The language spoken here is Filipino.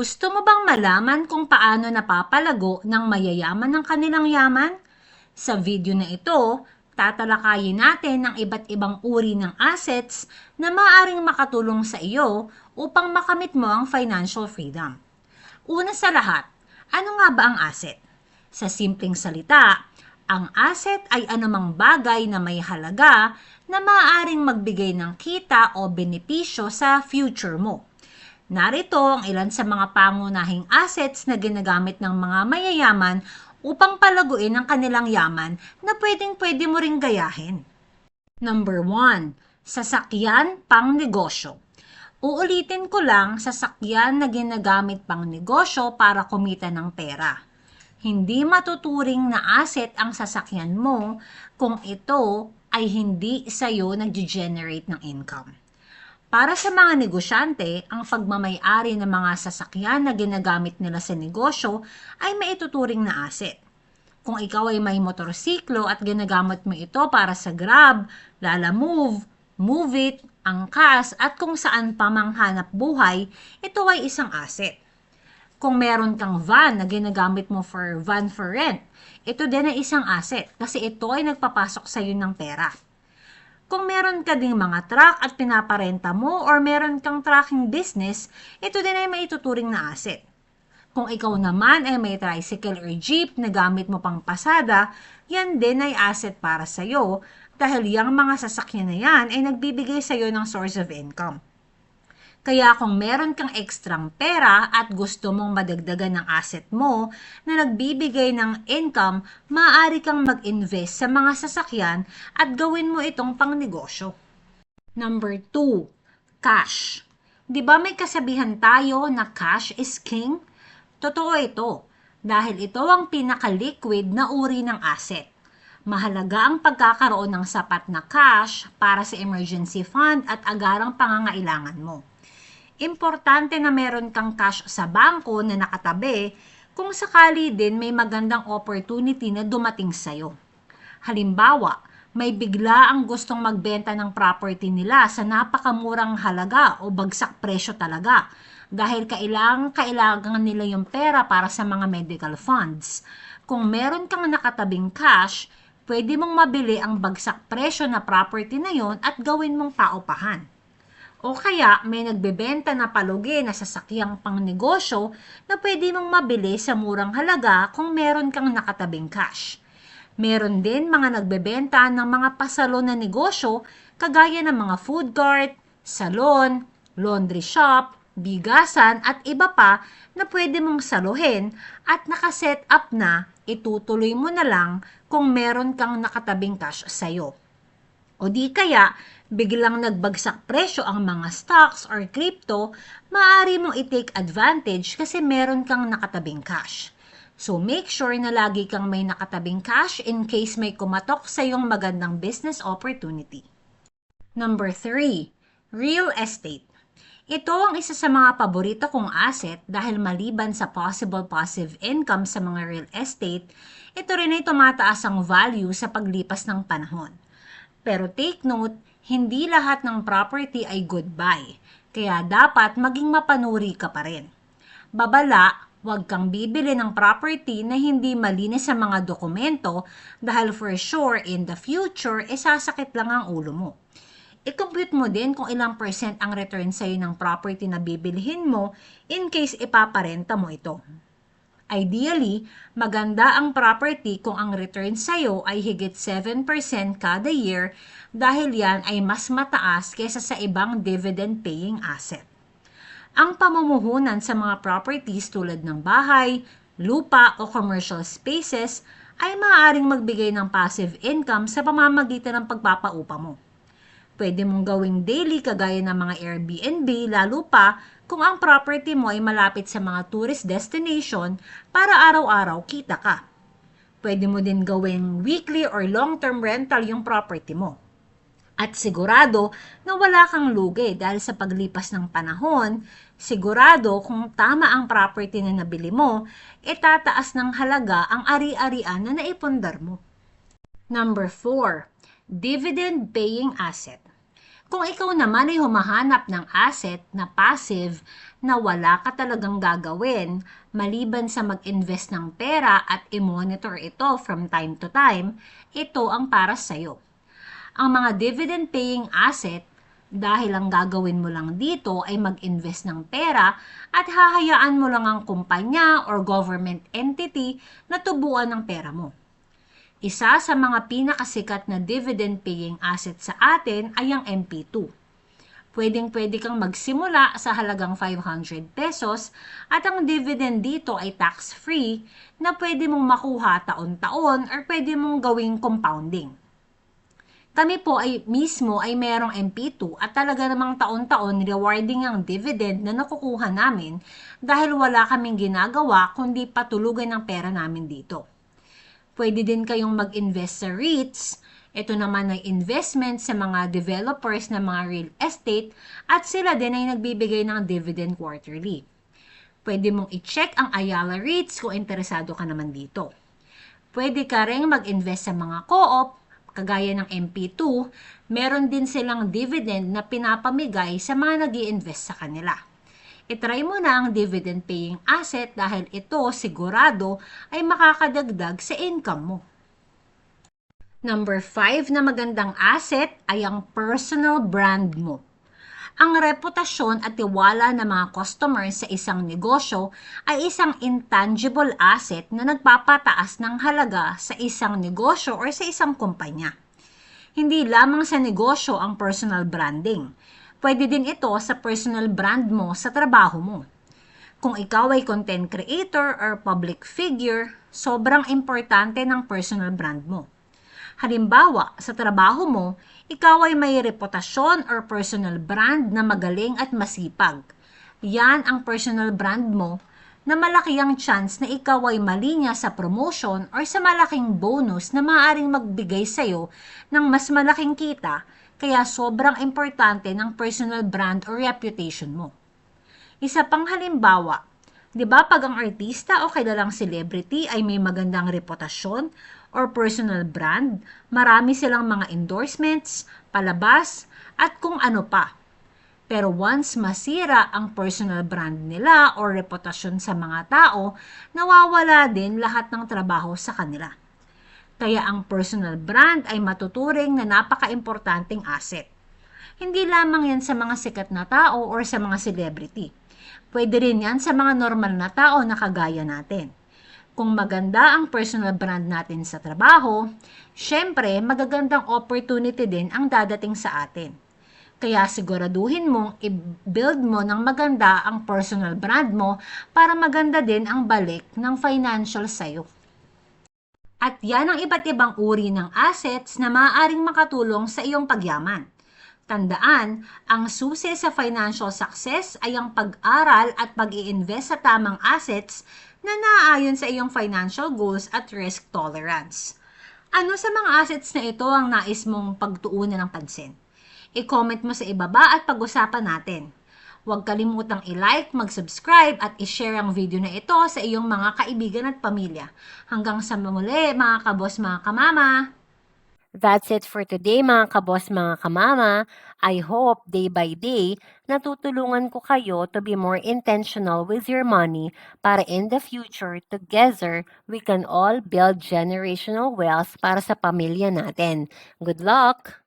Gusto mo bang malaman kung paano napapalago ng mayayaman ng kanilang yaman? Sa video na ito, tatalakayin natin ang iba't ibang uri ng assets na maaaring makatulong sa iyo upang makamit mo ang financial freedom. Una sa lahat, ano nga ba ang asset? Sa simpleng salita, ang asset ay anumang bagay na may halaga na maaaring magbigay ng kita o benepisyo sa future mo. Narito ang ilan sa mga pangunahing assets na ginagamit ng mga mayayaman upang palaguin ang kanilang yaman na pwedeng pwede mo ring gayahin. Number 1. Sasakyan pang negosyo. Uulitin ko lang, sasakyan na ginagamit pang negosyo para kumita ng pera. Hindi matuturing na asset ang sasakyan mo kung ito ay hindi sa'yo nag-generate ng income. Para sa mga negosyante, ang pagmamayari ng mga sasakyan na ginagamit nila sa negosyo ay maituturing na asset. Kung ikaw ay may motorsiklo at ginagamit mo ito para sa Grab, Lala Move, Move It, Angkas at kung saan pa mang hanap buhay, ito ay isang asset. Kung meron kang van na ginagamit mo for van for rent, ito din ay isang asset kasi ito ay nagpapasok sa iyo ng pera. Kung meron ka ding mga truck at pinaparenta mo or meron kang trucking business, ito din ay maituturing na asset. Kung ikaw naman ay may tricycle or jeep na gamit mo pang pasada, yan din ay asset para sa iyo dahil yung mga sasakyan na yan ay nagbibigay sa iyo ng source of income. Kaya kung meron kang ekstrang pera at gusto mong madagdagan ng asset mo na nagbibigay ng income, maaari kang mag-invest sa mga sasakyan at gawin mo itong pangnegosyo. Number 2, cash. 'Di ba may kasabihan tayo na cash is king? Totoo ito dahil ito ang pinaka-liquid na uri ng asset. Mahalaga ang pagkakaroon ng sapat na cash para sa emergency fund at agarang pangangailangan mo importante na meron kang cash sa bangko na nakatabi kung sakali din may magandang opportunity na dumating sa'yo. Halimbawa, may bigla ang gustong magbenta ng property nila sa napakamurang halaga o bagsak presyo talaga dahil kailangan, kailangan nila yung pera para sa mga medical funds. Kung meron kang nakatabing cash, pwede mong mabili ang bagsak presyo na property na yon at gawin mong paupahan. O kaya may nagbebenta na palugi na sasakyang pang negosyo na pwede mong mabili sa murang halaga kung meron kang nakatabing cash. Meron din mga nagbebenta ng mga pasalo na negosyo kagaya ng mga food cart, salon, laundry shop, bigasan at iba pa na pwede mong saluhin at nakaset up na itutuloy mo na lang kung meron kang nakatabing cash sa'yo. O di kaya, biglang nagbagsak presyo ang mga stocks or crypto, maaari mong i-take advantage kasi meron kang nakatabing cash. So make sure na lagi kang may nakatabing cash in case may kumatok sa iyong magandang business opportunity. Number 3, real estate. Ito ang isa sa mga paborito kong asset dahil maliban sa possible passive income sa mga real estate, ito rin ay tumataas ang value sa paglipas ng panahon. Pero take note, hindi lahat ng property ay goodbye. Kaya dapat maging mapanuri ka pa rin. Babala, huwag kang bibili ng property na hindi malinis sa mga dokumento dahil for sure in the future, isasakit lang ang ulo mo. I-compute mo din kung ilang percent ang return sa'yo ng property na bibilihin mo in case ipaparenta mo ito. Ideally, maganda ang property kung ang return sa'yo ay higit 7% kada year dahil yan ay mas mataas kaysa sa ibang dividend-paying asset. Ang pamumuhunan sa mga properties tulad ng bahay, lupa o commercial spaces ay maaaring magbigay ng passive income sa pamamagitan ng pagpapaupa mo. Pwede mong gawing daily kagaya ng mga Airbnb lalo pa kung ang property mo ay malapit sa mga tourist destination para araw-araw kita ka. Pwede mo din gawing weekly or long-term rental yung property mo. At sigurado na wala kang lugi dahil sa paglipas ng panahon, sigurado kung tama ang property na nabili mo, itataas ng halaga ang ari-arian na naipundar mo. Number 4, dividend paying asset. Kung ikaw naman ay humahanap ng asset na passive na wala ka talagang gagawin maliban sa mag-invest ng pera at i-monitor ito from time to time, ito ang para sa'yo. Ang mga dividend-paying asset, dahil ang gagawin mo lang dito ay mag-invest ng pera at hahayaan mo lang ang kumpanya or government entity na tubuan ng pera mo. Isa sa mga pinakasikat na dividend-paying asset sa atin ay ang MP2. Pwedeng-pwede kang magsimula sa halagang 500 pesos at ang dividend dito ay tax-free na pwede mong makuha taon-taon or pwede mong gawing compounding. Kami po ay mismo ay merong MP2 at talaga namang taon-taon rewarding ang dividend na nakukuha namin dahil wala kaming ginagawa kundi patulugan ng pera namin dito. Pwede din kayong mag-invest sa REITs. Ito naman ay investment sa mga developers ng mga real estate at sila din ay nagbibigay ng dividend quarterly. Pwede mong i-check ang Ayala REITs kung interesado ka naman dito. Pwede ka rin mag-invest sa mga co-op, kagaya ng MP2, meron din silang dividend na pinapamigay sa mga nag invest sa kanila. Itry mo na ang dividend paying asset dahil ito sigurado ay makakadagdag sa income mo. Number 5 na magandang asset ay ang personal brand mo. Ang reputasyon at tiwala ng mga customers sa isang negosyo ay isang intangible asset na nagpapataas ng halaga sa isang negosyo or sa isang kumpanya. Hindi lamang sa negosyo ang personal branding. Pwede din ito sa personal brand mo sa trabaho mo. Kung ikaw ay content creator or public figure, sobrang importante ng personal brand mo. Halimbawa, sa trabaho mo, ikaw ay may reputasyon or personal brand na magaling at masipag. Yan ang personal brand mo na malaki ang chance na ikaw ay malinya sa promotion or sa malaking bonus na maaaring magbigay sa'yo ng mas malaking kita kaya sobrang importante ng personal brand or reputation mo. Isa pang halimbawa, di ba pag ang artista o kilalang celebrity ay may magandang reputasyon or personal brand, marami silang mga endorsements, palabas, at kung ano pa. Pero once masira ang personal brand nila o reputasyon sa mga tao, nawawala din lahat ng trabaho sa kanila. Kaya ang personal brand ay matuturing na napaka-importanting asset. Hindi lamang yan sa mga sikat na tao or sa mga celebrity. Pwede rin yan sa mga normal na tao na kagaya natin. Kung maganda ang personal brand natin sa trabaho, syempre magagandang opportunity din ang dadating sa atin. Kaya siguraduhin mong i-build mo ng maganda ang personal brand mo para maganda din ang balik ng financial sa'yo. At yan ang iba't ibang uri ng assets na maaaring makatulong sa iyong pagyaman. Tandaan, ang susi sa financial success ay ang pag-aral at pag invest sa tamang assets na naaayon sa iyong financial goals at risk tolerance. Ano sa mga assets na ito ang nais mong pagtuunan ng pansin? I-comment mo sa ibaba at pag-usapan natin. Huwag kalimutang i-like, mag-subscribe at i-share ang video na ito sa iyong mga kaibigan at pamilya. Hanggang sa muli, mga kabos, mga kamama! That's it for today mga kabos, mga kamama. I hope day by day natutulungan ko kayo to be more intentional with your money para in the future together we can all build generational wealth para sa pamilya natin. Good luck!